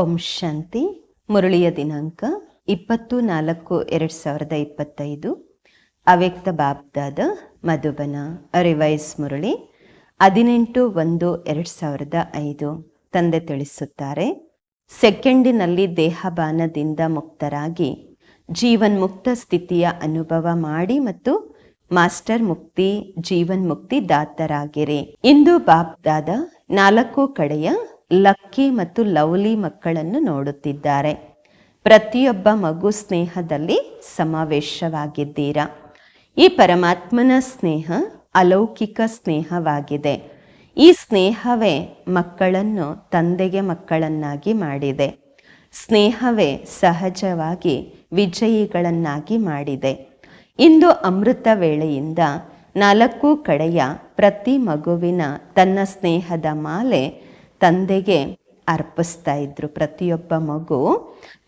ಓಂ ಶಾಂತಿ. ಮುರಳಿಯ ದಿನಾಂಕ ಇಪ್ಪತ್ತು ನಾಲ್ಕು ಎರಡು ಸಾವಿರದ ಇಪ್ಪತ್ತೈದು. ಅವ್ಯಕ್ತ ಬಾಬ್ದಾದ ಮಧುಬನ ರಿವೈಸ್ ಮುರಳಿ ಹದಿನೆಂಟು ಒಂದು ಎರಡು ಸಾವಿರದ ಐದು. ತಂದೆ ತಿಳಿಸುತ್ತಾರೆ, ಸೆಕೆಂಡಿನಲ್ಲಿ ದೇಹಬಾನದಿಂದ ಮುಕ್ತರಾಗಿ ಜೀವನ್ ಮುಕ್ತ ಸ್ಥಿತಿಯ ಅನುಭವ ಮಾಡಿ ಮತ್ತು ಮಾಸ್ಟರ್ ಮುಕ್ತಿ ಜೀವನ್ ಮುಕ್ತಿ ದಾತರಾಗಿರಿ. ಇಂದು ಬಾಬ್ದಾದ ನಾಲ್ಕು ಕಡೆಯ ಲಕ್ಕಿ ಮತ್ತು ಲವ್ಲಿ ಮಕ್ಕಳನ್ನು ನೋಡುತ್ತಿದ್ದಾರೆ. ಪ್ರತಿಯೊಬ್ಬ ಮಗು ಸ್ನೇಹದಲ್ಲಿ ಸಮಾವೇಶವಾಗಿದ್ದೀರಾ? ಈ ಪರಮಾತ್ಮನ ಸ್ನೇಹ ಅಲೌಕಿಕ ಸ್ನೇಹವಾಗಿದೆ. ಈ ಸ್ನೇಹವೇ ಮಕ್ಕಳನ್ನು ತಂದೆಗೆ ಮಕ್ಕಳನ್ನಾಗಿ ಮಾಡಿದೆ. ಸ್ನೇಹವೇ ಸಹಜವಾಗಿ ವಿಜಯಿಗಳನ್ನಾಗಿ ಮಾಡಿದೆ. ಇಂದು ಅಮೃತ ವೇಳೆಯಿಂದ ನಾಲ್ಕು ಕಡೆಯ ಪ್ರತಿ ಮಗುವಿನ ತನ್ನ ಸ್ನೇಹದ ಮಾಲೆ ತಂದೆಗೆ ಅರ್ಪಿಸ್ತಾ ಇದ್ರು ಪ್ರತಿಯೊಬ್ಬ ಮಗು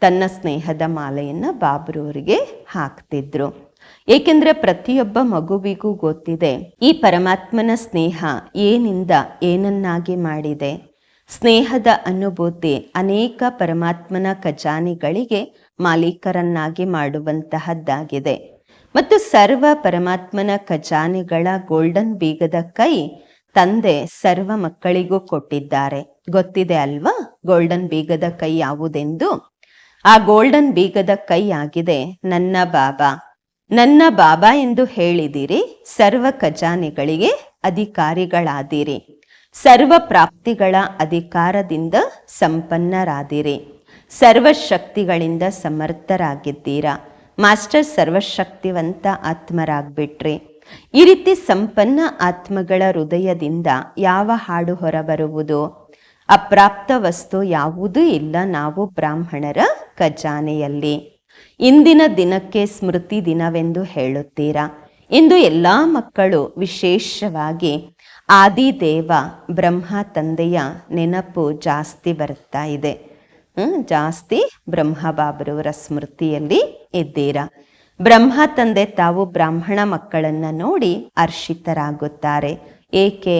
ತನ್ನ ಸ್ನೇಹದ ಮಾಲೆಯನ್ನು ಬಾಬ್ರವರಿಗೆ ಹಾಕ್ತಿದ್ರು. ಏಕೆಂದರೆ ಪ್ರತಿಯೊಬ್ಬ ಮಗುವಿಗೂ ಗೊತ್ತಿದೆ, ಈ ಪರಮಾತ್ಮನ ಸ್ನೇಹ ಏನಿಂದ ಏನನ್ನಾಗಿ ಮಾಡಿದೆ? ಸ್ನೇಹದ ಅನುಭೂತಿ ಅನೇಕ ಪರಮಾತ್ಮನ ಖಜಾನೆಗಳಿಗೆ ಮಾಲೀಕರನ್ನಾಗಿ ಮಾಡುವಂತಹದ್ದಾಗಿದೆ. ಮತ್ತು ಸರ್ವ ಪರಮಾತ್ಮನ ಖಜಾನೆಗಳ ಗೋಲ್ಡನ್ ಬೀಗದ ಕೈ ತಂದೆ ಸರ್ವ ಮಕ್ಕಳಿಗೂ ಕೊಟ್ಟಿದ್ದಾರೆ. ಗೊತ್ತಿದೆ ಅಲ್ವಾ? ಗೋಲ್ಡನ್ ಬೀಗದ ಕೈ ಯಾವುದೆಂದು? ಆ ಗೋಲ್ಡನ್ ಬೀಗದ ಕೈ ಆಗಿದೆ ನನ್ನ ಬಾಬಾ. ನನ್ನ ಬಾಬಾ ಎಂದು ಹೇಳಿದಿರಿ, ಸರ್ವ ಖಜಾನೆಗಳಿಗೆ ಅಧಿಕಾರಿಗಳಾದಿರಿ. ಸರ್ವ ಪ್ರಾಪ್ತಿಗಳ ಅಧಿಕಾರದಿಂದ ಸಂಪನ್ನರಾದಿರಿ. ಸರ್ವಶಕ್ತಿಗಳಿಂದ ಸಮರ್ಥರಾಗಿದ್ದೀರಾ. ಮಾಸ್ಟರ್ ಸರ್ವಶಕ್ತಿವಂತ ಆತ್ಮರಾಗ್ಬಿಟ್ರಿ. ಈ ರೀತಿ ಸಂಪನ್ನ ಆತ್ಮಗಳ ಹೃದಯದಿಂದ ಯಾವ ಹಾಡು ಹೊರಬರುವುದು? ಅಪ್ರಾಪ್ತ ವಸ್ತು ಯಾವುದೂ ಇಲ್ಲ ನಾವು ಬ್ರಾಹ್ಮಣರ ಖಜಾನೆಯಲ್ಲಿ. ಇಂದಿನ ದಿನಕ್ಕೆ ಸ್ಮೃತಿ ದಿನವೆಂದು ಹೇಳುತ್ತೀರಾ? ಇಂದು ಎಲ್ಲ ಮಕ್ಕಳು ವಿಶೇಷವಾಗಿ ಆದಿದೇವ ಬ್ರಹ್ಮ ತಂದೆಯ ನೆನಪು ಜಾಸ್ತಿ ಬರ್ತಾ ಇದೆ. ಹ್ಮ್, ಜಾಸ್ತಿ ಬ್ರಹ್ಮ ಬಾಬರವರ ಸ್ಮೃತಿಯಲ್ಲಿ ಇದ್ದೀರಾ? ಬ್ರಹ್ಮ ತಂದೆ ತಾವು ಬ್ರಾಹ್ಮಣ ಮಕ್ಕಳನ್ನ ನೋಡಿ ಹರ್ಷಿತರಾಗುತ್ತಾರೆ. ಏಕೆ?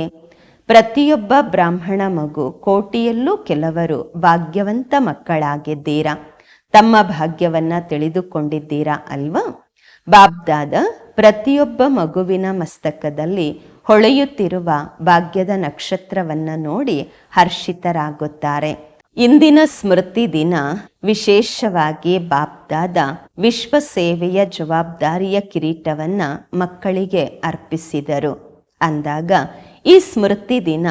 ಪ್ರತಿಯೊಬ್ಬ ಬ್ರಾಹ್ಮಣ ಮಗು ಕೋಟಿಯಲ್ಲೂ ಕೆಲವರು ಭಾಗ್ಯವಂತ ಮಕ್ಕಳಾಗಿದ್ದೀರಾ? ತಮ್ಮ ಭಾಗ್ಯವನ್ನ ತಿಳಿದುಕೊಂಡಿದ್ದೀರಾ ಅಲ್ವಾ? ಬಾಬ್ದಾದ ಪ್ರತಿಯೊಬ್ಬ ಮಗುವಿನ ಮಸ್ತಕದಲ್ಲಿ ಹೊಳೆಯುತ್ತಿರುವ ಭಾಗ್ಯದ ನಕ್ಷತ್ರವನ್ನ ನೋಡಿ ಹರ್ಷಿತರಾಗುತ್ತಾರೆ. ಇಂದಿನ ಸ್ಮೃತಿ ದಿನ ವಿಶೇಷವಾಗಿ ಬಾಬ್ದಾದ ವಿಶ್ವ ಸೇವೆಯ ಜವಾಬ್ದಾರಿಯ ಕಿರೀಟವನ್ನ ಮಕ್ಕಳಿಗೆ ಅರ್ಪಿಸಿದರು. ಅಂದಾಗ ಈ ಸ್ಮೃತಿ ದಿನ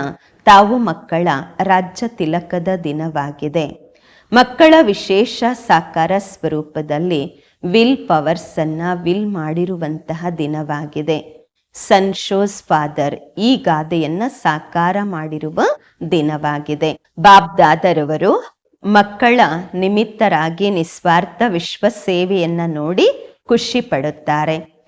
ತಾವು ಮಕ್ಕಳ ರಾಜ್ಯ ತಿಲಕದ ದಿನವಾಗಿದೆ. ಮಕ್ಕಳ ವಿಶೇಷ ಸಾಕಾರ ಸ್ವರೂಪದಲ್ಲಿ ವಿಲ್ ಪವರ್ಸ್ ಅನ್ನ ವಿಲ್ ಮಾಡಿರುವಂತಹ ದಿನವಾಗಿದೆ. ಸನ್ ಶೋಸ್ ಫಾದರ್ ಈ ಗಾದೆಯನ್ನ ಸಾಕಾರ ಮಾಡಿರುವ ದಿನವಾಗಿದೆ. ಬಾಬ್ದಾದರವರು ಮಕ್ಕಳ ನಿಮಿತ್ತರಾಗಿ ನಿಸ್ವಾರ್ಥ ವಿಶ್ವ ಸೇವೆಯನ್ನ ನೋಡಿ ಖುಷಿ ಪಡುತ್ತಾರೆ.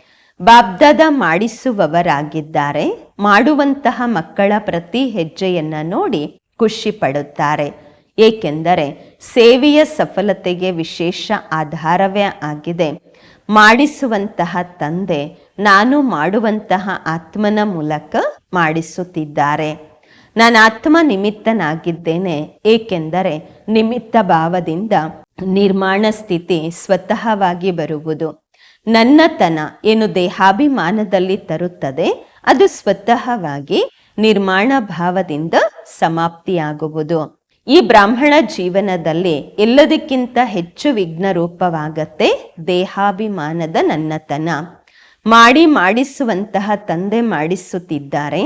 ಬಾಬ್ದಾದ ಮಾಡಿಸುವವರಾಗಿದ್ದಾರೆ. ಮಾಡುವಂತಹ ಮಕ್ಕಳ ಪ್ರತಿ ಹೆಜ್ಜೆಯನ್ನ ನೋಡಿ ಖುಷಿ ಪಡುತ್ತಾರೆ. ಏಕೆಂದರೆ ಸೇವೆಯ ಸಫಲತೆಗೆ ವಿಶೇಷ ಆಧಾರವೇ ಆಗಿದೆ. ಮಾಡಿಸುವಂತಹ ತಂದೆ ನಾನು ಮಾಡುವಂತಹ ಆತ್ಮನ ಮೂಲಕ ಮಾಡಿಸುತ್ತಿದ್ದಾರೆ. ನಾನು ಆತ್ಮ ನಿಮಿತ್ತನಾಗಿದ್ದೇನೆ, ಏಕೆಂದರೆ ನಿಮಿತ್ತ ಭಾವದಿಂದ ನಿರ್ಮಾಣ ಸ್ಥಿತಿ ಸ್ವತಃವಾಗಿ ಬರುವುದು. ನನ್ನತನ ಏನು ದೇಹಾಭಿಮಾನದಲ್ಲಿ ತರುತ್ತದೆ, ಅದು ಸ್ವತಃವಾಗಿ ನಿರ್ಮಾಣ ಭಾವದಿಂದ ಸಮಾಪ್ತಿಯಾಗುವುದು. ಈ ಬ್ರಾಹ್ಮಣ ಜೀವನದಲ್ಲಿ ಎಲ್ಲದಕ್ಕಿಂತ ಹೆಚ್ಚು ವಿಘ್ನ ರೂಪವಾಗತ್ತೆ ದೇಹಾಭಿಮಾನದ ನನ್ನತನ ಮಾಡಿ ಮಾಡಿಸುವಂತಹ ತಂದೆ ಮಾಡಿಸುತ್ತಿದ್ದಾರೆ.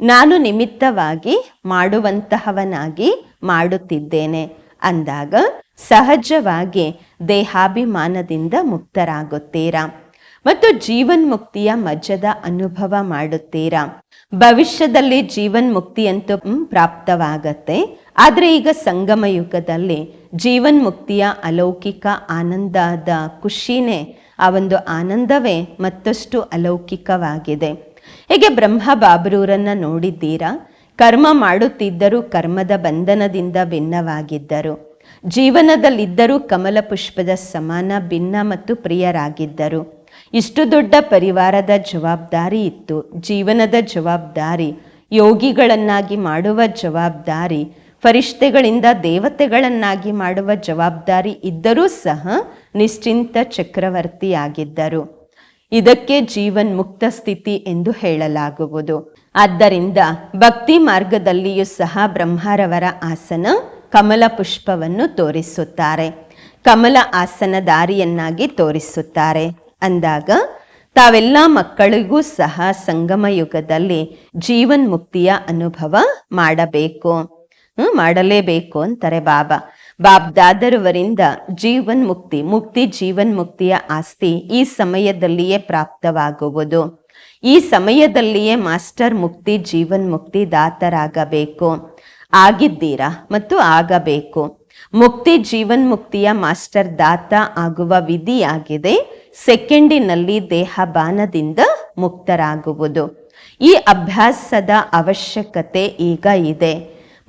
ನಾನು ನಿಮಿತ್ತವಾಗಿ ಮಾಡುವಂತಹವನಾಗಿ ಮಾಡುತ್ತಿದ್ದೇನೆ ಅಂದಾಗ ಸಹಜವಾಗಿ ದೇಹಾಭಿಮಾನದಿಂದ ಮುಕ್ತರಾಗುತ್ತೀರಾ? ಮತ್ತು ಜೀವನ್ ಮುಕ್ತಿಯ ಮಜದ ಅನುಭವ ಮಾಡುತ್ತೀರಾ? ಭವಿಷ್ಯದಲ್ಲಿ ಜೀವನ್ ಮುಕ್ತಿಯಂತೂ ಪ್ರಾಪ್ತವಾಗತ್ತೆ. ಆದರೆ ಈಗ ಸಂಗಮ ಯುಗದಲ್ಲಿ ಜೀವನ್ಮುಕ್ತಿಯ ಅಲೌಕಿಕ ಆನಂದದ ಖುಷಿನೇ ಆ ಒಂದು ಆನಂದವೇ ಮತ್ತಷ್ಟು ಅಲೌಕಿಕವಾಗಿದೆ. ಹೇಗೆ ಬ್ರಹ್ಮ ಬಾಬರೂರನ್ನ ನೋಡಿದ್ದೀರಾ? ಕರ್ಮ ಮಾಡುತ್ತಿದ್ದರೂ ಕರ್ಮದ ಬಂಧನದಿಂದ ಭಿನ್ನವಾಗಿದ್ದರು. ಜೀವನದಲ್ಲಿದ್ದರೂ ಕಮಲ ಪುಷ್ಪದ ಸಮಾನ, ಭಿನ್ನ ಮತ್ತು ಪ್ರಿಯರಾಗಿದ್ದರು. ಇಷ್ಟು ದೊಡ್ಡ ಪರಿವಾರದ ಜವಾಬ್ದಾರಿ ಇತ್ತು. ಜೀವನದ ಜವಾಬ್ದಾರಿ, ಯೋಗಿಗಳನ್ನಾಗಿ ಮಾಡುವ ಜವಾಬ್ದಾರಿ ಫರಿಷ್ಠೆಗಳಿಂದ ದೇವತೆಗಳನ್ನಾಗಿ ಮಾಡುವ ಜವಾಬ್ದಾರಿ ಇದ್ದರೂ ಸಹ ನಿಶ್ಚಿಂತ ಚಕ್ರವರ್ತಿಯಾಗಿದ್ದರು. ಇದಕ್ಕೆ ಜೀವನ್ ಮುಕ್ತ ಸ್ಥಿತಿ ಎಂದು ಹೇಳಲಾಗುವುದು. ಆದ್ದರಿಂದ ಭಕ್ತಿ ಮಾರ್ಗದಲ್ಲಿಯೂ ಸಹ ಬ್ರಹ್ಮರವರ ಆಸನ ಕಮಲ ಪುಷ್ಪವನ್ನು ತೋರಿಸುತ್ತಾರೆ. ಕಮಲ ಆಸನ ದಾರಿಯನ್ನಾಗಿ ತೋರಿಸುತ್ತಾರೆ. ಅಂದಾಗ ತಾವೆಲ್ಲ ಮಕ್ಕಳಿಗೂ ಸಹ ಸಂಗಮ ಯುಗದಲ್ಲಿ ಜೀವನ್ ಮುಕ್ತಿಯ ಅನುಭವ ಮಾಡಬೇಕು. ಮಾಡಲೇಬೇಕು ಅಂತಾರೆ ಬಾಬಾ. ಬಾಬ್ದಾದರವರಿಂದ ಜೀವನ್ ಮುಕ್ತಿ ಮುಕ್ತಿ ಜೀವನ್ ಮುಕ್ತಿಯ ಆಸ್ತಿ ಈ ಸಮಯದಲ್ಲಿಯೇ ಪ್ರಾಪ್ತವಾಗುವುದು. ಈ ಸಮಯದಲ್ಲಿಯೇ ಮಾಸ್ಟರ್ ಮುಕ್ತಿ ಜೀವನ್ ಮುಕ್ತಿ ದಾತರಾಗಬೇಕು. ಆಗಿದ್ದೀರಾ ಮತ್ತು ಆಗಬೇಕು. ಮುಕ್ತಿ ಜೀವನ್ ಮುಕ್ತಿಯ ಮಾಸ್ಟರ್ ದಾತ ಆಗುವ ವಿಧಿಯಾಗಿದೆ. ಸೆಕೆಂಡಿನಲ್ಲಿ ದೇಹ ಬಾನದಿಂದ ಮುಕ್ತರಾಗುವುದು. ಈ ಅಭ್ಯಾಸದ ಅವಶ್ಯಕತೆ ಈಗ ಇದೆ.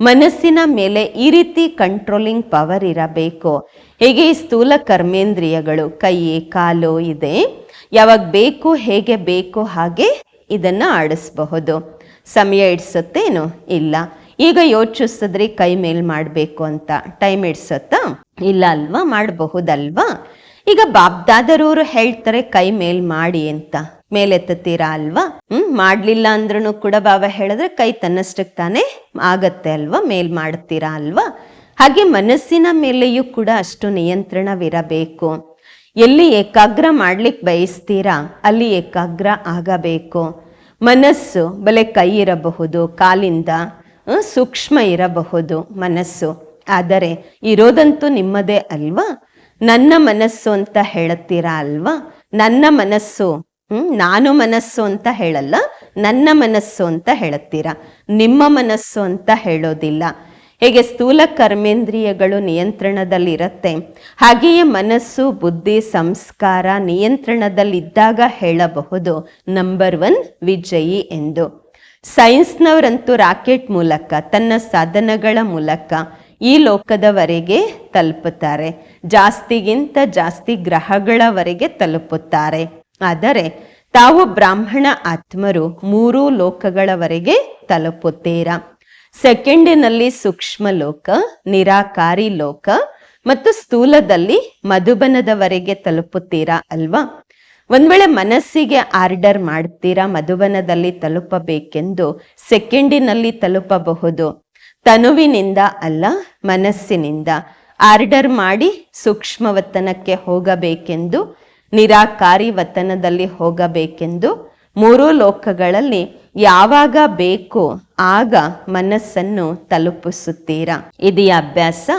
ಮನಸ್ಸಿನ ಮೇಲೆ ಈ ರೀತಿ ಕಂಟ್ರೋಲಿಂಗ್ ಪವರ್ ಇರಬೇಕು. ಹೇಗೆ ಸ್ಥೂಲ ಕರ್ಮೇಂದ್ರಿಯಗಳು ಕೈ ಕಾಲು ಇದೆ, ಯಾವಾಗ ಬೇಕು, ಹೇಗೆ ಬೇಕು ಹಾಗೆ ಇದನ್ನ ಆಡಿಸಬಹುದು. ಸಮಯ ಇಡ್ಸುತ್ತೇನು? ಇಲ್ಲ. ಈಗ ಯೋಚಿಸಿದ್ರೆ ಕೈ ಮೇಲ್ ಮಾಡಬೇಕು ಅಂತ. ಟೈಮ್ ಇಡ್ಸತ್ತಾ? ಇಲ್ಲ ಅಲ್ವಾ? ಮಾಡಬಹುದಲ್ವಾ? ಈಗ ಬಾಬ್ದಾದರವರು ಹೇಳ್ತಾರೆ ಕೈ ಮೇಲ್ ಮಾಡಿ ಅಂತ. ಮೇಲೆತ್ತುತ್ತೀರಾ ಅಲ್ವಾ? ಹ್ಮ್, ಮಾಡ್ಲಿಲ್ಲ ಅಂದ್ರೂ ಕೂಡ ಬಾಬಾ ಹೇಳಿದ್ರೆ ಕೈ ತನ್ನಷ್ಟಕ್ಕೆ ತಾನೇ ಆಗತ್ತೆ ಅಲ್ವಾ? ಮೇಲ್ ಮಾಡ್ತೀರಾ ಅಲ್ವಾ? ಹಾಗೆ ಮನಸ್ಸಿನ ಮೇಲೆಯೂ ಕೂಡ ಅಷ್ಟು ನಿಯಂತ್ರಣವಿರಬೇಕು. ಎಲ್ಲಿ ಏಕಾಗ್ರ ಮಾಡ್ಲಿಕ್ಕೆ ಬಯಸ್ತೀರಾ, ಅಲ್ಲಿ ಏಕಾಗ್ರ ಆಗಬೇಕು. ಮನಸ್ಸು ಬಲೆ ಕೈ ಇರಬಹುದು, ಕಾಲಿಂದ ಸೂಕ್ಷ್ಮ ಇರಬಹುದು ಮನಸ್ಸು. ಆದರೆ ಇರೋದಂತೂ ನಿಮ್ಮದೇ ಅಲ್ವಾ? ನನ್ನ ಮನಸ್ಸು ಅಂತ ಹೇಳುತ್ತೀರಾ ಅಲ್ವಾ? ನನ್ನ ಮನಸ್ಸು ನಾನು ಮನಸ್ಸು ಅಂತ ಹೇಳಲ್ಲ, ನನ್ನ ಮನಸ್ಸು ಅಂತ ಹೇಳುತ್ತೀರಾ. ನಿಮ್ಮ ಮನಸ್ಸು ಅಂತ ಹೇಳೋದಿಲ್ಲ. ಹೇಗೆ ಸ್ಥೂಲ ಕರ್ಮೇಂದ್ರಿಯಗಳು ನಿಯಂತ್ರಣದಲ್ಲಿರುತ್ತೆ, ಹಾಗೆಯೇ ಮನಸ್ಸು, ಬುದ್ಧಿ, ಸಂಸ್ಕಾರ ನಿಯಂತ್ರಣದಲ್ಲಿದ್ದಾಗ ಹೇಳಬಹುದು. ನಂಬರ್ ಒನ್ ವಿಜಯಿ ಎಂದು. ಸೈನ್ಸ್ನವರಂತೂ ರಾಕೆಟ್ ಮೂಲಕ, ತನ್ನ ಸಾಧನಗಳ ಮೂಲಕ ಈ ಲೋಕದವರೆಗೆ ತಲುಪುತ್ತಾರೆ. ಜಾಸ್ತಿಗಿಂತ ಜಾಸ್ತಿ ಗ್ರಹಗಳವರೆಗೆ ತಲುಪುತ್ತಾರೆ. ಆದರೆ ತಾವು ಬ್ರಾಹ್ಮಣ ಆತ್ಮರು ಮೂರೂ ಲೋಕಗಳವರೆಗೆ ತಲುಪುತ್ತೀರಾ? ಸೆಕೆಂಡಿನಲ್ಲಿ ಸೂಕ್ಷ್ಮ ಲೋಕ, ನಿರಾಕಾರಿ ಲೋಕ ಮತ್ತು ಸ್ಥೂಲದಲ್ಲಿ ಮಧುಬನದವರೆಗೆ ತಲುಪುತ್ತೀರಾ ಅಲ್ವಾ? ಒಂದ್ ವೇಳೆ ಮನಸ್ಸಿಗೆ ಆರ್ಡರ್ ಮಾಡ್ತೀರಾ ಮಧುಬನದಲ್ಲಿ ತಲುಪಬೇಕೆಂದು ಸೆಕೆಂಡಿನಲ್ಲಿ ತಲುಪಬಹುದು. ತನುವಿನಿಂದ ಅಲ್ಲ, ಮನಸ್ಸಿನಿಂದ. ಆರ್ಡರ್ ಮಾಡಿ ಸೂಕ್ಷ್ಮವತನಕ್ಕೆ ಹೋಗಬೇಕೆಂದು ನಿರಾಕಾರಿ ವತನದಲ್ಲಿ ಹೋಗಬೇಕೆಂದು ಮೂರೂ ಲೋಕಗಳಲ್ಲಿ ಯಾವಾಗ ಬೇಕು ಆಗ ಮನಸ್ಸನ್ನು ತಲುಪಿಸುತ್ತೀರಾ? ಇದೆಯ ಅಭ್ಯಾಸ.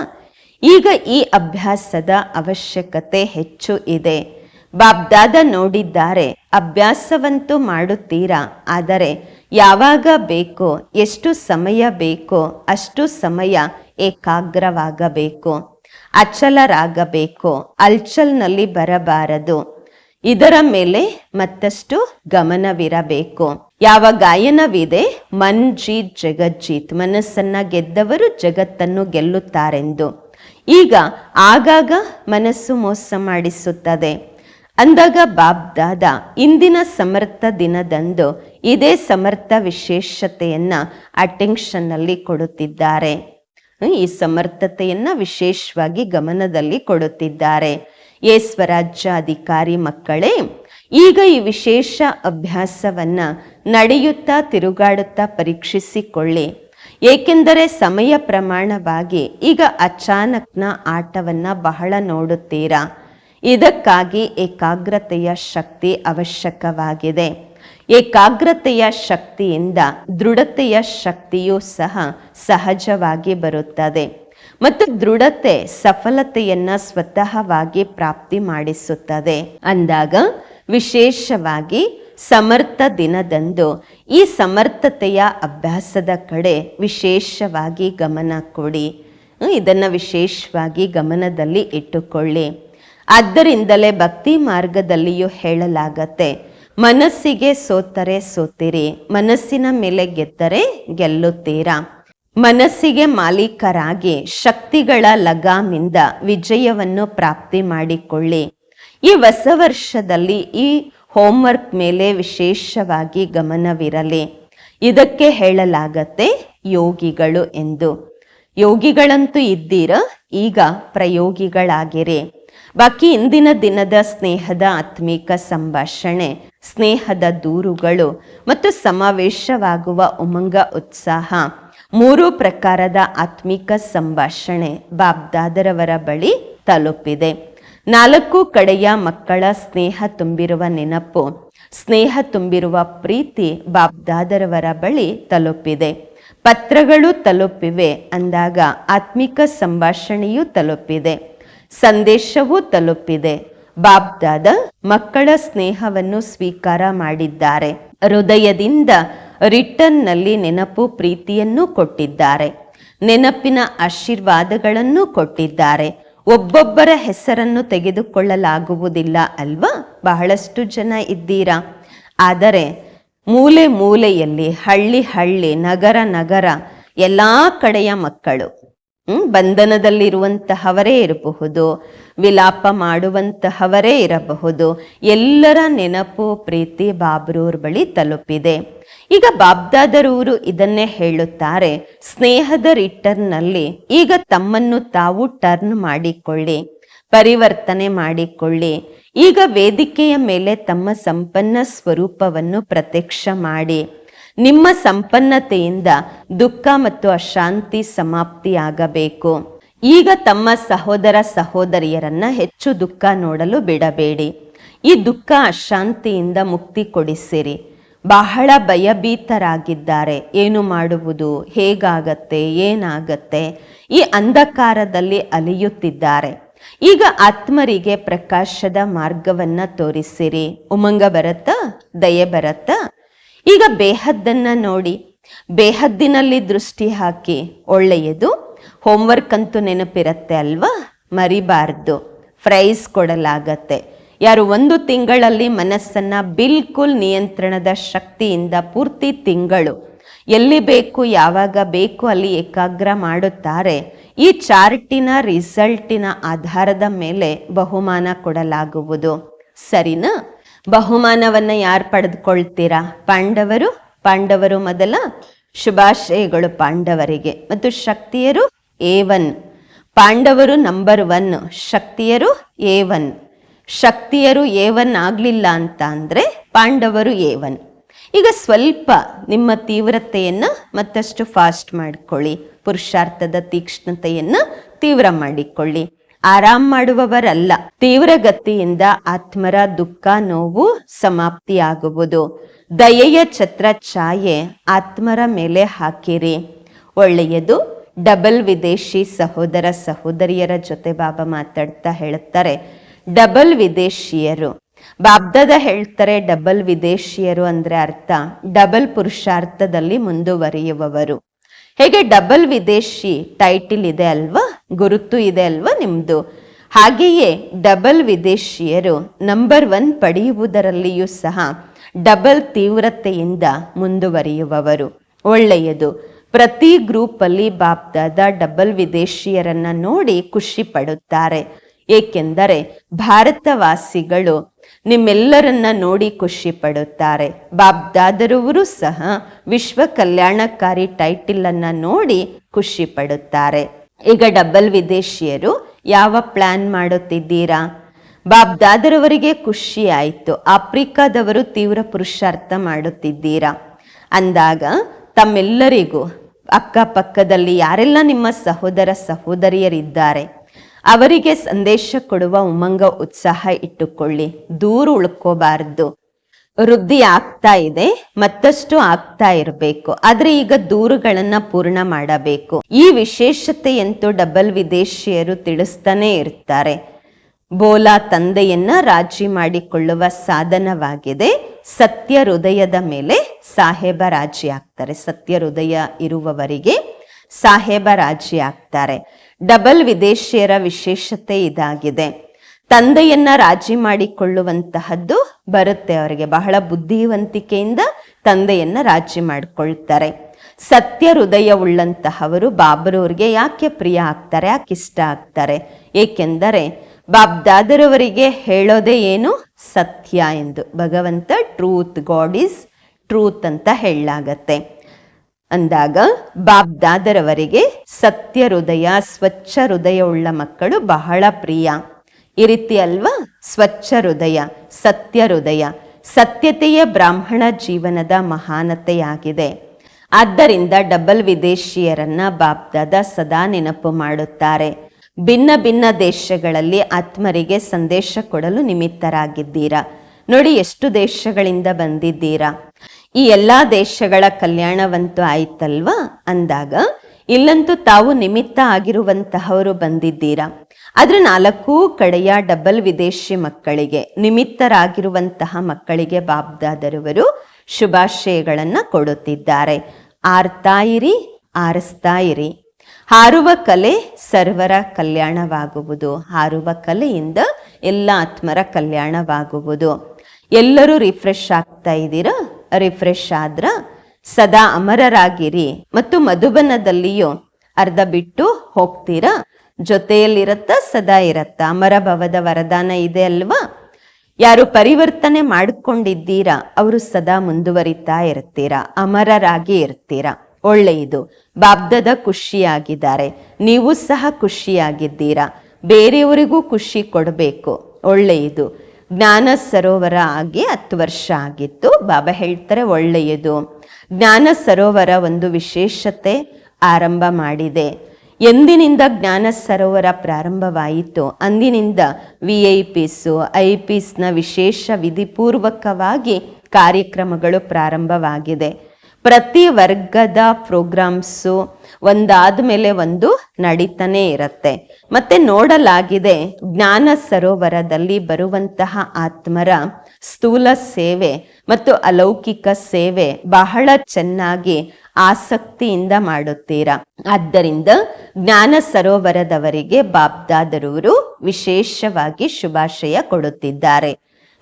ಈಗ ಈ ಅಭ್ಯಾಸದ ಅವಶ್ಯಕತೆ ಹೆಚ್ಚು ಇದೆ. ಬಾಬ್ದಾದ ನೋಡಿದ್ದಾರೆ, ಅಭ್ಯಾಸವಂತೂ ಮಾಡುತ್ತೀರಾ? ಆದರೆ ಯಾವಾಗ ಬೇಕೋ, ಎಷ್ಟು ಸಮಯ ಬೇಕೋ, ಅಷ್ಟು ಸಮಯ ಏಕಾಗ್ರವಾಗಬೇಕು. ಅಚಲರಾಗಬೇಕು, ಅಲ್ಚಲ್ನಲ್ಲಿ ಬರಬಾರದು. ಇದರ ಮೇಲೆ ಮತ್ತಷ್ಟು ಗಮನವಿರಬೇಕು. ಯಾವ ಗಾಯನವಿದೆ? ಮನ್ ಜೀತ್ ಜಗಜ್ಜೀತ್ ಮನಸ್ಸನ್ನ ಗೆದ್ದವರು ಜಗತ್ತನ್ನು ಗೆಲ್ಲುತ್ತಾರೆಂದು. ಈಗ ಆಗಾಗ ಮನಸ್ಸು ಮೋಸ ಮಾಡಿಸುತ್ತದೆ. ಅಂದಾಗ ಬಾಬ್ದಾದ ಇಂದಿನ ಸಮರ್ಥ ದಿನದಂದು ಇದೇ ಸಮರ್ಥ ವಿಶೇಷತೆಯನ್ನ ಅಟೆನ್ಷನ್ನಲ್ಲಿ ಕೊಡುತ್ತಿದ್ದಾರೆ. ಈ ಸಮರ್ಥತೆಯನ್ನ ವಿಶೇಷವಾಗಿ ಗಮನದಲ್ಲಿ ಕೊಡುತ್ತಿದ್ದಾರೆ. ಎ ಸ್ವರಾಜ್ಯಾಧಿಕಾರಿ ಮಕ್ಕಳೇ, ಈಗ ಈ ವಿಶೇಷ ಅಭ್ಯಾಸವನ್ನ ನಡೆಯುತ್ತಾ ತಿರುಗಾಡುತ್ತಾ ಪರೀಕ್ಷಿಸಿಕೊಳ್ಳಿ. ಏಕೆಂದರೆ ಸಮಯ ಪ್ರಮಾಣವಾಗಿ ಈಗ ಅಚಾನಕ್ನ ಆಟವನ್ನ ಬಹಳ ನೋಡುತ್ತೀರಾ. ಇದಕ್ಕಾಗಿ ಏಕಾಗ್ರತೆಯ ಶಕ್ತಿ ಅವಶ್ಯಕವಾಗಿದೆ. ಏಕಾಗ್ರತೆಯ ಶಕ್ತಿಯಿಂದ ದೃಢತೆಯ ಶಕ್ತಿಯೂ ಸಹ ಸಹಜವಾಗಿ ಬರುತ್ತದೆ. ಮತ್ತು ದೃಢತೆ ಸಫಲತೆಯನ್ನ ಸ್ವತಃವಾಗಿ ಪ್ರಾಪ್ತಿ ಮಾಡಿಸುತ್ತದೆ. ಅಂದಾಗ ವಿಶೇಷವಾಗಿ ಸಮರ್ಥ ದಿನದಂದು ಈ ಸಮರ್ಥತೆಯ ಅಭ್ಯಾಸದ ಕಡೆ ವಿಶೇಷವಾಗಿ ಗಮನ ಕೊಡಿ. ಇದನ್ನು ವಿಶೇಷವಾಗಿ ಗಮನದಲ್ಲಿ ಇಟ್ಟುಕೊಳ್ಳಿ. ಆದ್ದರಿಂದಲೇ ಭಕ್ತಿ ಮಾರ್ಗದಲ್ಲಿಯೂ ಹೇಳಲಾಗತ್ತೆ. ಮನಸ್ಸಿಗೆ ಸೋತರೆ ಸೋತಿರಿ, ಮನಸ್ಸಿನ ಮೇಲೆ ಗೆದ್ದರೆ ಗೆಲ್ಲುತ್ತೀರಾ? ಮನಸ್ಸಿಗೆ ಮಾಲೀಕರಾಗಿ ಶಕ್ತಿಗಳ ಲಗಾಮಿಂದ ವಿಜಯವನ್ನು ಪ್ರಾಪ್ತಿ ಮಾಡಿಕೊಳ್ಳಿ. ಈ ಹೊಸ ವರ್ಷದಲ್ಲಿ ಈ ಹೋಮ್ವರ್ಕ್ ಮೇಲೆ ವಿಶೇಷವಾಗಿ ಗಮನವಿರಲಿ. ಇದಕ್ಕೆ ಹೇಳಲಾಗತ್ತೆ ಯೋಗಿಗಳು ಎಂದು. ಯೋಗಿಗಳಂತೂ ಇದ್ದೀರ? ಈಗ ಪ್ರಯೋಗಿಗಳಾಗಿರಿ. ಬಾಕಿ ಇಂದಿನ ದಿನದ ಸ್ನೇಹದ ಆತ್ಮಿಕ ಸಂಭಾಷಣೆ, ಸ್ನೇಹದ ದೂರುಗಳು ಮತ್ತು ಸಮಾವೇಶವಾಗುವ ಉಮಂಗ ಉತ್ಸಾಹ, ಮೂರು ಪ್ರಕಾರದ ಆತ್ಮಿಕ ಸಂಭಾಷಣೆ ಬಾಬ್ದಾದರವರ ಬಳಿ ತಲುಪಿದೆ. ನಾಲ್ಕು ಕಡೆಯ ಮಕ್ಕಳ ಸ್ನೇಹ ತುಂಬಿರುವ ನೆನಪು, ಸ್ನೇಹ ತುಂಬಿರುವ ಪ್ರೀತಿ ಬಾಬ್ದಾದರವರ ಬಳಿ ತಲುಪಿದೆ. ಪತ್ರಗಳು ತಲುಪಿವೆ ಅಂದಾಗ ಆತ್ಮಿಕ ಸಂಭಾಷಣೆಯೂ ತಲುಪಿದೆ. ಸಂದೇಶವೂ ತಲುಪಿದೆ. ಬಾಬ್ದಾದ ಮಕ್ಕಳ ಸ್ನೇಹವನ್ನು ಸ್ವೀಕಾರ ಮಾಡಿದ್ದಾರೆ. ಹೃದಯದಿಂದ ರಿಟರ್ನ್ನಲ್ಲಿ ನೆನಪು ಪ್ರೀತಿಯನ್ನು ಕೊಟ್ಟಿದ್ದಾರೆ. ನೆನಪಿನ ಆಶೀರ್ವಾದಗಳನ್ನು ಕೊಟ್ಟಿದ್ದಾರೆ. ಒಬ್ಬೊಬ್ಬರ ಹೆಸರನ್ನು ತೆಗೆದುಕೊಳ್ಳಲಾಗುವುದಿಲ್ಲ ಅಲ್ವಾ? ಬಹಳಷ್ಟು ಜನ ಇದ್ದೀರಾ? ಆದರೆ ಮೂಲೆ ಮೂಲೆಯಲ್ಲಿ ಹಳ್ಳಿ ಹಳ್ಳಿ ನಗರ ನಗರ ಎಲ್ಲ ಕಡೆಯ ಮಕ್ಕಳು ಹ್ಮ್? ಬಂಧನದಲ್ಲಿರುವಂತಹವರೇ ಇರಬಹುದು, ವಿಲಾಪ ಮಾಡುವಂತಹವರೇ ಇರಬಹುದು. ಎಲ್ಲರ ನೆನಪು, ಪ್ರೀತಿ ಬಾಬ್ರೂರ್ ಬಳಿ ತಲುಪಿದೆ. ಈಗ ಬಾಬ್ದಾದರೂರು ಇದನ್ನೇ ಹೇಳುತ್ತಾರೆ, ಸ್ನೇಹದ ರಿಟರ್ನ್ನಲ್ಲಿ ಈಗ ತಮ್ಮನ್ನು ತಾವು ಟರ್ನ್ ಮಾಡಿಕೊಳ್ಳಿ, ಪರಿವರ್ತನೆ ಮಾಡಿಕೊಳ್ಳಿ. ಈಗ ವೇದಿಕೆಯ ಮೇಲೆ ತಮ್ಮ ಸಂಪನ್ನ ಸ್ವರೂಪವನ್ನು ಪ್ರತ್ಯಕ್ಷ ಮಾಡಿ. ನಿಮ್ಮ ಸಂಪನ್ನತೆಯಿಂದ ದುಃಖ ಮತ್ತು ಅಶಾಂತಿ ಸಮಾಪ್ತಿಯಾಗಬೇಕು. ಈಗ ತಮ್ಮ ಸಹೋದರ ಸಹೋದರಿಯರನ್ನ ಹೆಚ್ಚು ದುಃಖ ನೋಡಲು ಬಿಡಬೇಡಿ. ಈ ದುಃಖ ಅಶಾಂತಿಯಿಂದ ಮುಕ್ತಿ ಕೊಡಿಸಿರಿ. ಬಹಳ ಭಯಭೀತರಾಗಿದ್ದಾರೆ. ಏನು ಮಾಡುವುದು? ಹೇಗಾಗತ್ತೆ? ಏನಾಗತ್ತೆ? ಈ ಅಂಧಕಾರದಲ್ಲಿ ಅಲಿಯುತ್ತಿದ್ದಾರೆ. ಈಗ ಆತ್ಮರಿಗೆ ಪ್ರಕಾಶದ ಮಾರ್ಗವನ್ನ ತೋರಿಸಿರಿ. ಉಮಂಗ ಬರತ್ತಾ? ದಯೆ ಬರತ್ತಾ? ಈಗ ಬೇಹದ್ದನ್ನ ನೋಡಿ, ಬೇಹದ್ದಿನಲ್ಲಿ ದೃಷ್ಟಿ ಹಾಕಿ, ಒಳ್ಳೆಯದು ಹೋಮ್ವರ್ಕ್ ಅಂತೂ ನೆನಪಿರತ್ತೆ ಅಲ್ವಾ? ಮರಿಬಾರ್ದು ಪ್ರೈಸ್ ಕೊಡಲಾಗತ್ತೆ. ಯಾರು ಒಂದು ತಿಂಗಳಲ್ಲಿ ಮನಸ್ಸನ್ನ ಬಿಲ್ಕುಲ್ ನಿಯಂತ್ರಣದ ಶಕ್ತಿಯಿಂದ ಪೂರ್ತಿ ತಿಂಗಳು, ಎಲ್ಲಿ ಬೇಕು, ಯಾವಾಗ ಬೇಕು, ಅಲ್ಲಿ ಏಕಾಗ್ರ ಮಾಡುತ್ತಾರೆ, ಈ ಚಾರ್ಟಿನ ರಿಸಲ್ಟಿನ ಆಧಾರದ ಮೇಲೆ ಬಹುಮಾನ ಕೊಡಲಾಗುವುದು. ಸರಿನಾ? ಬಹುಮಾನವನ್ನ ಯಾರು ಪಡೆದುಕೊಳ್ತೀರಾ? ಪಾಂಡವರು? ಪಾಂಡವರು ಮೊದಲ ಶುಭಾಶಯಗಳು ಪಾಂಡವರಿಗೆ. ಮತ್ತು ಶಕ್ತಿಯರು ಎ ಒನ್ ಪಾಂಡವರು ನಂಬರ್ ಒನ್ ಶಕ್ತಿಯರು ಎ ಒನ್ ಶಕ್ತಿಯರು ಎ ಒನ್ ಆಗಲಿಲ್ಲ ಅಂತ ಅಂದ್ರೆ ಪಾಂಡವರು ಎ ಒನ್ ಈಗ ಸ್ವಲ್ಪ ನಿಮ್ಮ ತೀವ್ರತೆಯನ್ನು ಮತ್ತಷ್ಟು ಫಾಸ್ಟ್ ಮಾಡಿಕೊಳ್ಳಿ. ಪುರುಷಾರ್ಥದ ತೀಕ್ಷ್ಣತೆಯನ್ನು ತೀವ್ರ ಮಾಡಿಕೊಳ್ಳಿ. ಆರಾಮ್ ಮಾಡುವವರಲ್ಲ. ತೀವ್ರಗತಿಯಿಂದ ಆತ್ಮರ ದುಃಖ ನೋವು ಸಮಾಪ್ತಿಯಾಗುವುದು. ದಯೆಯ ಛತ್ರ ಛಾಯೆ ಆತ್ಮರ ಮೇಲೆ ಹಾಕಿರಿ. ಒಳ್ಳೆಯದು, ಡಬಲ್ ವಿದೇಶಿ ಸಹೋದರ ಸಹೋದರಿಯರ ಜೊತೆ ಬಾಬಾ ಮಾತಾಡ್ತಾ ಹೇಳುತ್ತಾರೆ, ಡಬಲ್ ವಿದೇಶಿಯರು. ಬಾಬ್ದಾದ ಹೇಳ್ತಾರೆ, ಡಬಲ್ ವಿದೇಶಿಯರು ಅಂದ್ರೆ ಅರ್ಥ, ಡಬಲ್ ಪುರುಷಾರ್ಥದಲ್ಲಿ ಮುಂದುವರಿಯುವವರು. ಹೇಗೆ ಡಬಲ್ ವಿದೇಶಿ ಟೈಟಿಲ್ ಇದೆ ಅಲ್ವಾ? ಗುರುತು ಇದೆ ಅಲ್ವಾ ನಿಮ್ಮದು ಹಾಗೆಯೇ ಡಬಲ್ ವಿದೇಶಿಯರು ನಂಬರ್ ಒನ್ ಪಡೆಯುವುದರಲ್ಲಿಯೂ ಸಹ ಡಬಲ್ ತೀವ್ರತೆಯಿಂದ ಮುಂದುವರಿಯುವವರು. ಒಳ್ಳೆಯದು. ಪ್ರತಿ ಗ್ರೂಪಲ್ಲಿ ಬಾಬ್ದಾದ ಡಬಲ್ ವಿದೇಶಿಯರನ್ನ ನೋಡಿ ಖುಷಿ ಪಡುತ್ತಾರೆ. ಏಕೆಂದರೆ ಭಾರತವಾಸಿಗಳು ನಿಮ್ಮೆಲ್ಲರನ್ನ ನೋಡಿ ಖುಷಿ ಪಡುತ್ತಾರೆ. ಬಾಬ್ದಾದರವರು ಸಹ ವಿಶ್ವ ಕಲ್ಯಾಣಕಾರಿ ಟೈಟಿಲ್ ಅನ್ನ ನೋಡಿ ಖುಷಿ ಪಡುತ್ತಾರೆ. ಈಗ ಡಬಲ್ ವಿದೇಶಿಯರು ಯಾವ ಪ್ಲಾನ್ ಮಾಡುತ್ತಿದ್ದೀರಾ? ಬಾಬ್ದಾದರವರಿಗೆ ಖುಷಿ ಆಯಿತು ಆಫ್ರಿಕಾದವರು ತೀವ್ರ ಪುರುಷಾರ್ಥ ಮಾಡುತ್ತಿದ್ದೀರಾ? ಅಂದಾಗ ತಮ್ಮೆಲ್ಲರಿಗೂ ಅಕ್ಕಪಕ್ಕದಲ್ಲಿ ಯಾರೆಲ್ಲ ನಿಮ್ಮ ಸಹೋದರ ಸಹೋದರಿಯರಿದ್ದಾರೆ? ಅವರಿಗೆ ಸಂದೇಶ ಕೊಡುವ ಉಮಂಗ, ಉತ್ಸಾಹ ಇಟ್ಟುಕೊಳ್ಳಿ. ದೂರು ಉಳ್ಕೋಬಾರ್ದು. ವೃದ್ಧಿ ಆಗ್ತಾ ಇದೆ, ಮತ್ತಷ್ಟು ಆಗ್ತಾ ಇರಬೇಕು. ಆದ್ರೆ ಈಗ ದೂರುಗಳನ್ನ ಪೂರ್ಣ ಮಾಡಬೇಕು. ಈ ವಿಶೇಷತೆಯಂತೂ ಡಬಲ್ ವಿದೇಶಿಯರು ತಿಳಿಸ್ತಾನೆ ಇರ್ತಾರೆ. ಬೋಲಾ ತಂದೆಯನ್ನ ರಾಜಿ ಮಾಡಿಕೊಳ್ಳುವ ಸಾಧನವಾಗಿದೆ. ಸತ್ಯ ಹೃದಯದ ಮೇಲೆ ಸಾಹೇಬ ರಾಜಿ ಆಗ್ತಾರೆ. ಸತ್ಯ ಹೃದಯ ಇರುವವರಿಗೆ ಸಾಹೇಬ ರಾಜಿ ಆಗ್ತಾರೆ. ಡಬಲ್ ವಿದೇಶಿಯರ ವಿಶೇಷತೆ ಇದಾಗಿದೆ. ತಂದೆಯನ್ನ ರಾಜಿ ಮಾಡಿಕೊಳ್ಳುವಂತಹದ್ದು ಬರುತ್ತೆ ಅವರಿಗೆ. ಬಹಳ ಬುದ್ಧಿವಂತಿಕೆಯಿಂದ ತಂದೆಯನ್ನ ರಾಜಿ ಮಾಡಿಕೊಳ್ತಾರೆ. ಸತ್ಯ ಹೃದಯ ಉಳ್ಳಂತಹವರು ಬಾಬರವ್ರಿಗೆ ಯಾಕೆ ಪ್ರಿಯ ಆಗ್ತಾರೆ, ಯಾಕೆ ಇಷ್ಟ ಆಗ್ತಾರೆ? ಏಕೆಂದರೆ ಬಾಬ್ದಾದರವರಿಗೆ ಹೇಳೋದೇ ಏನು? ಸತ್ಯ ಎಂದು. ಭಗವಂತ ಟ್ರೂತ್ ಗಾಡ್ ಈಸ್ ಟ್ರೂತ್ ಅಂತ ಹೇಳಲಾಗತ್ತೆ. ಅಂದಾಗ ಬಾಬ್ದಾದರವರಿಗೆ ಸತ್ಯ ಹೃದಯ, ಸ್ವಚ್ಛ ಹೃದಯವುಳ್ಳ ಮಕ್ಕಳು ಬಹಳ ಪ್ರಿಯ. ಈ ರೀತಿ ಅಲ್ವಾ? ಸ್ವಚ್ಛ ಹೃದಯ, ಸತ್ಯ ಹೃದಯ. ಸತ್ಯತೆಯ ಬ್ರಾಹ್ಮಣ ಜೀವನದ ಮಹಾನತೆಯಾಗಿದೆ. ಆದ್ದರಿಂದ ಡಬಲ್ ವಿದೇಶಿಯರನ್ನ ಬಾಬ್ದಾದ ಸದಾ ನೆನಪು ಮಾಡುತ್ತಾರೆ. ಭಿನ್ನ ಭಿನ್ನ ದೇಶಗಳಲ್ಲಿ ಆತ್ಮರಿಗೆ ಸಂದೇಶ ಕೊಡಲು ನಿಮಿತ್ತರಾಗಿದ್ದೀರಾ? ನೋಡಿ ಎಷ್ಟು ದೇಶಗಳಿಂದ ಬಂದಿದ್ದೀರಾ? ಈ ಎಲ್ಲಾ ದೇಶಗಳ ಕಲ್ಯಾಣವಂತೂ ಆಯ್ತಲ್ವಾ? ಅಂದಾಗ ಇಲ್ಲಂತೂ ತಾವು ನಿಮಿತ್ತ ಆಗಿರುವಂತಹವರು ಬಂದಿದ್ದೀರಾ? ಆದ್ರೆ ನಾಲ್ಕೂ ಕಡೆಯ ಡಬಲ್ ವಿದೇಶಿ ಮಕ್ಕಳಿಗೆ, ನಿಮಿತ್ತರಾಗಿರುವಂತಹ ಮಕ್ಕಳಿಗೆ ಬಾಬ್ದಾದರವರು ಶುಭಾಶಯಗಳನ್ನು ಕೊಡುತ್ತಿದ್ದಾರೆ. ಆರ್ತಾ ಇರಿ, ಆರಿಸ್ತಾ ಇರಿ. ಹಾರುವ ಕಲೆ ಸರ್ವರ ಕಲ್ಯಾಣವಾಗುವುದು. ಹಾರುವ ಕಲೆಯಿಂದ ಎಲ್ಲ ಆತ್ಮರ ಕಲ್ಯಾಣವಾಗುವುದು. ಎಲ್ಲರೂ ರಿಫ್ರೆಶ್ ಆಗ್ತಾ ಇದ್ದೀರಾ? ರಿಫ್ರೆಶ್ ಆದ್ರ? ಸದಾ ಅಮರರಾಗಿರಿ. ಮತ್ತು ಮಧುಬನದಲ್ಲಿಯೂ ಅರ್ಧ ಬಿಟ್ಟು ಹೋಗ್ತೀರಾ? ಜೊತೆಯಲ್ಲಿರತ್ತ ಸದಾ ಇರತ್ತ. ಅಮರ ಭವದ ವರದಾನ ಇದೆ ಅಲ್ವಾ? ಯಾರು ಪರಿವರ್ತನೆ ಮಾಡಿಕೊಂಡಿದ್ದೀರಾ? ಅವರು ಸದಾ ಮುಂದುವರಿತಾ ಇರ್ತೀರಾ? ಅಮರರಾಗಿ ಇರ್ತೀರಾ? ಒಳ್ಳೆಯದು ಬಾಬ್ದದ ಖುಷಿಯಾಗಿದ್ದಾರೆ. ನೀವು ಸಹ ಖುಷಿಯಾಗಿದ್ದೀರಾ? ಬೇರೆಯವರಿಗೂ ಖುಷಿ ಕೊಡಬೇಕು. ಒಳ್ಳೆಯದು ಜ್ಞಾನ ಸರೋವರ ಆಗಿ ಹತ್ತು ವರ್ಷ ಆಗಿತ್ತು. ಬಾಬಾ ಹೇಳ್ತಾರೆ, ಒಳ್ಳೆಯದು. ಜ್ಞಾನ ಸರೋವರ ಒಂದು ವಿಶೇಷತೆ ಆರಂಭ ಮಾಡಿದೆ. ಎಂದಿನಿಂದ ಜ್ಞಾನ ಸರೋವರ ಪ್ರಾರಂಭವಾಯಿತು. ಅಂದಿನಿಂದ ವಿ ಐ ಪಿಸು ಐ ಪಿಸ್ನ ವಿಶೇಷ ವಿಧಿಪೂರ್ವಕವಾಗಿ ಕಾರ್ಯಕ್ರಮಗಳು ಪ್ರಾರಂಭವಾಗಿದೆ. ಪ್ರತಿ ವರ್ಗದ ಪ್ರೋಗ್ರಾಮ್ಸು ಒಂದಾದ ಮೇಲೆ ಒಂದು ನಡೀತಾನೆ ಇರುತ್ತೆ. ಮತ್ತೆ ನೋಡಲಾಗಿದೆ ಜ್ಞಾನ ಸರೋವರದಲ್ಲಿ ಬರುವಂತಹ ಆತ್ಮರ ಸ್ಥೂಲ ಸೇವೆ ಮತ್ತು ಅಲೌಕಿಕ ಸೇವೆ ಬಹಳ ಚೆನ್ನಾಗಿ ಆಸಕ್ತಿಯಿಂದ ಮಾಡುತ್ತೀರಾ. ಆದ್ದರಿಂದ ಜ್ಞಾನ ಸರೋವರದವರಿಗೆ ಬಾಬ್ದಾದರೂರು ವಿಶೇಷವಾಗಿ ಶುಭಾಶಯ ಕೊಡುತ್ತಿದ್ದಾರೆ.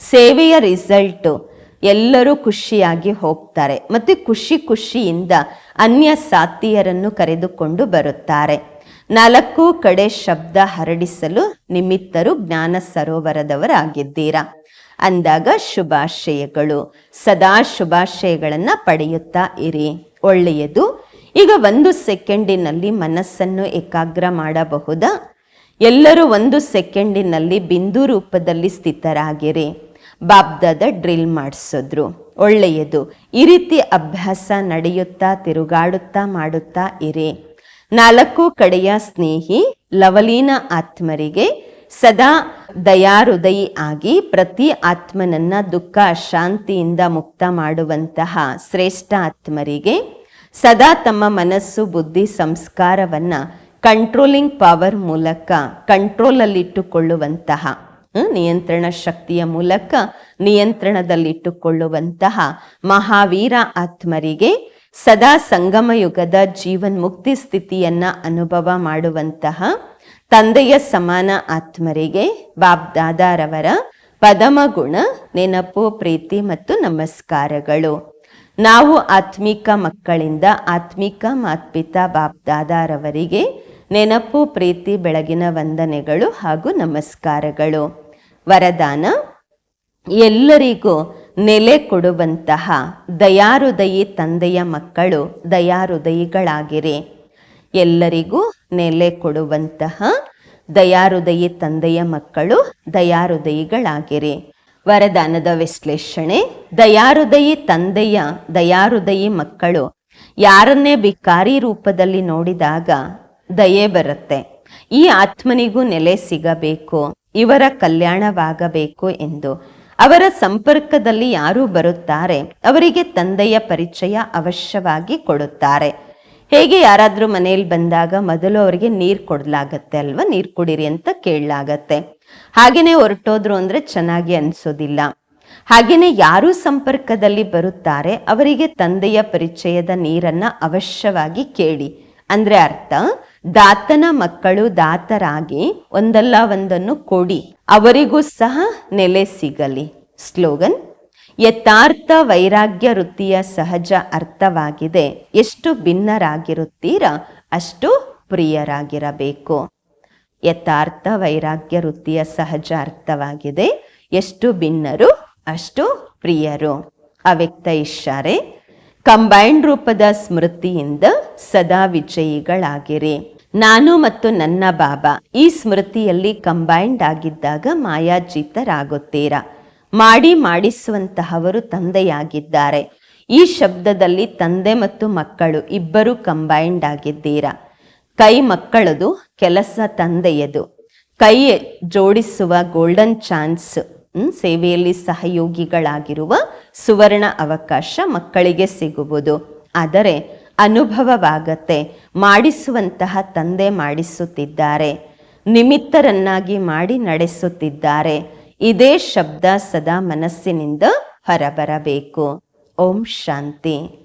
ಸೇವೆಯ ರಿಸಲ್ಟು ಎಲ್ಲರೂ ಖುಷಿಯಾಗಿ ಹೋಗ್ತಾರೆ. ಮತ್ತೆ ಖುಷಿ ಖುಷಿಯಿಂದ ಅನ್ಯ ಸಾತಿಯರನ್ನು ಕರೆದುಕೊಂಡು ಬರುತ್ತಾರೆ. ನಾಲ್ಕು ಕಡೆ ಶಬ್ದ ಹರಡಿಸಲು ನಿಮಿತ್ತರು ಜ್ಞಾನ ಸರೋವರದವರಾಗಿದ್ದೀರಾ? ಅಂದಾಗ ಶುಭಾಶಯಗಳು. ಸದಾ ಶುಭಾಶಯಗಳನ್ನು ಪಡೆಯುತ್ತಾ ಇರಿ. ಒಳ್ಳೆಯದು. ಈಗ ಒಂದು ಸೆಕೆಂಡಿನಲ್ಲಿ ಮನಸ್ಸನ್ನು ಏಕಾಗ್ರ ಮಾಡಬಹುದಾ? ಎಲ್ಲರೂ ಒಂದು ಸೆಕೆಂಡಿನಲ್ಲಿ ಬಿಂದು ರೂಪದಲ್ಲಿ ಸ್ಥಿತರಾಗಿರಿ. ಬಾಬ್ದಾದ ಡ್ರಿಲ್ ಮಾಡಿಸಿದ್ರು. ಒಳ್ಳೆಯದು. ಈ ರೀತಿ ಅಭ್ಯಾಸ ನಡೆಯುತ್ತಾ, ತಿರುಗಾಡುತ್ತಾ, ಮಾಡುತ್ತಾ ಇರಿ. ನಾಲ್ಕು ಕಡೆಯ ಸ್ನೇಹಿ ಲವಲೀನ ಆತ್ಮರಿಗೆ ಸದಾ ದಯಾಹೃದಯಿ ಆಗಿ ಪ್ರತಿ ಆತ್ಮನನ್ನ ದುಃಖ, ಶಾಂತಿಯಿಂದ ಮುಕ್ತ ಮಾಡುವಂತಹ ಶ್ರೇಷ್ಠ ಆತ್ಮರಿಗೆ ಸದಾ ತಮ್ಮ ಮನಸ್ಸು, ಬುದ್ಧಿ, ಸಂಸ್ಕಾರವನ್ನ ಕಂಟ್ರೋಲಿಂಗ್ ಪವರ್ ಮೂಲಕ ಕಂಟ್ರೋಲಲ್ಲಿಟ್ಟುಕೊಳ್ಳುವಂತಹ ನಿಯಂತ್ರಣ ಶಕ್ತಿಯ ಮೂಲಕ ನಿಯಂತ್ರಣದಲ್ಲಿಟ್ಟುಕೊಳ್ಳುವಂತಹ ಮಹಾವೀರ ಆತ್ಮರಿಗೆ ಸದಾ ಸಂಗಮ ಯುಗದ ಜೀವನ್ಮುಕ್ತಿ ಸ್ಥಿತಿಯನ್ನ ಅನುಭವ ಮಾಡುವಂತಹ ತಂದೆಯ ಸಮಾನ ಆತ್ಮರಿಗೆ ಬಾಬ್ದಾದಾರವರ ಪದಮಗುಣ ನೆನಪು, ಪ್ರೀತಿ ಮತ್ತು ನಮಸ್ಕಾರಗಳು. ನಾವು ಆತ್ಮಿಕ ಮಕ್ಕಳಿಂದ ಆತ್ಮಿಕ ಮಾತ್ಪಿತಾ ಬಾಬ್ದಾದಾರವರಿಗೆ ನೆನಪು, ಪ್ರೀತಿ, ಬೆಳಗಿನ ವಂದನೆಗಳು ಹಾಗೂ ನಮಸ್ಕಾರಗಳು. ವರದಾನ. ಎಲ್ಲರಿಗೂ ನೆಲೆ ಕೊಡುವಂತಹ ದಯಾರುದಯಿ ತಂದೆಯ ಮಕ್ಕಳು ದಯಾರುದಯಿಗಳಾಗಿರಿ. ಎಲ್ಲರಿಗೂ ನೆಲೆ ಕೊಡುವಂತಹ ದಯಾರುದಯಿ ತಂದೆಯ ಮಕ್ಕಳು ದಯಾರುದಯಿಗಳಾಗಿರಿ. ವರದಾನದ ವಿಶ್ಲೇಷಣೆ, ದಯಾರುದಯಿ ತಂದೆಯ ದಯಾರುದಯಿ ಮಕ್ಕಳು ಯಾರನ್ನೇ ಬಿಕಾರಿ ರೂಪದಲ್ಲಿ ನೋಡಿದಾಗ ದಯೆ ಬರುತ್ತೆ. ಈ ಆತ್ಮನಿಗೂ ನೆಲೆ ಸಿಗಬೇಕು. ಇವರ ಕಲ್ಯಾಣವಾಗಬೇಕು ಎಂದು. ಅವರ ಸಂಪರ್ಕದಲ್ಲಿ ಯಾರು ಬರುತ್ತಾರೆ, ಅವರಿಗೆ ತಂದೆಯ ಪರಿಚಯ ಅವಶ್ಯವಾಗಿ ಕೊಡುತ್ತಾರೆ. ಹೇಗೆ ಯಾರಾದರೂ ಮನೆಯಲ್ಲಿ ಬಂದಾಗ ಮೊದಲು ಅವರಿಗೆ ನೀರು ಕೊಡ್ಲಾಗತ್ತೆ ಅಲ್ವಾ? ನೀರು ಕುಡಿರಿ ಅಂತ ಕೇಳಲಾಗತ್ತೆ. ಹಾಗೇನೆ ಹೊರಟೋದ್ರು ಅಂದ್ರೆ ಚೆನ್ನಾಗಿ ಅನ್ಸೋದಿಲ್ಲ. ಹಾಗೇನೆ ಯಾರು ಸಂಪರ್ಕದಲ್ಲಿ ಬರುತ್ತಾರೆ, ಅವರಿಗೆ ತಂದೆಯ ಪರಿಚಯದ ನೀರನ್ನ ಅವಶ್ಯವಾಗಿ ಕೇಳಿ. ಅಂದ್ರೆ ಅರ್ಥ? ದಾತನ ಮಕ್ಕಳು ದಾತರಾಗಿ ಒಂದಲ್ಲ ಒಂದನ್ನು ಕೊಡಿ, ಅವರಿಗೂ ಸಹ ನೆಲೆ ಸಿಗಲಿ. ಸ್ಲೋಗನ್, ಯಥಾರ್ಥ ವೈರಾಗ್ಯ ವೃತ್ತಿಯ ಸಹಜ ಅರ್ಥವಾಗಿದೆ. ಎಷ್ಟು ಭಿನ್ನರಾಗಿರುತ್ತೀರ, ಅಷ್ಟು ಪ್ರಿಯರಾಗಿರಬೇಕು. ಯಥಾರ್ಥ ವೈರಾಗ್ಯ ವೃತ್ತಿಯ ಸಹಜ ಅರ್ಥವಾಗಿದೆ. ಎಷ್ಟು ಭಿನ್ನರು, ಅಷ್ಟು ಪ್ರಿಯರು. ಅವ್ಯಕ್ತ ಇಶಾರೆ ಕಂಬೈನ್ಡ್ ರೂಪದ ಸ್ಮೃತಿಯಿಂದ ಸದಾ ವಿಜಯಿಗಳಾಗಿರಿ. ನಾನು ಮತ್ತು ನನ್ನ ಬಾಬಾ ಈ ಸ್ಮೃತಿಯಲ್ಲಿ ಕಂಬೈನ್ಡ್ ಆಗಿದ್ದಾಗ ಮಾಯಾಜೀತರಾಗುತ್ತೀರಾ? ಮಾಡಿ ಮಾಡಿಸುವಂತಹವರು ತಂದೆಯಾಗಿದ್ದಾರೆ. ಈ ಶಬ್ದದಲ್ಲಿ ತಂದೆ ಮತ್ತು ಮಕ್ಕಳು ಇಬ್ಬರು ಕಂಬೈನ್ಡ್ ಆಗಿದ್ದೀರಾ? ಕೈ ಮಕ್ಕಳದು, ಕೆಲಸ ತಂದೆಯದು. ಕೈ ಜೋಡಿಸುವ ಗೋಲ್ಡನ್ ಚಾನ್ಸ್ ಸೇವೆಯಲ್ಲಿ ಸಹಯೋಗಿಗಳಾಗಿರುವ ಸುವರ್ಣ ಅವಕಾಶ ಮಕ್ಕಳಿಗೆ ಸಿಗುವುದು. ಆದರೆ ಅನುಭವವಾಗತ್ತೆ, ಮಾಡಿಸುವಂತಹ ತಂದೆ ಮಾಡಿಸುತ್ತಿದ್ದಾರೆ, ನಿಮಿತ್ತರನ್ನಾಗಿ ಮಾಡಿ ನಡೆಸುತ್ತಿದ್ದಾರೆ. ಇದೇ ಶಬ್ದ ಸದಾ ಮನಸ್ಸಿನಿಂದ ಹೊರಬರಬೇಕು. ಓಂ ಶಾಂತಿ.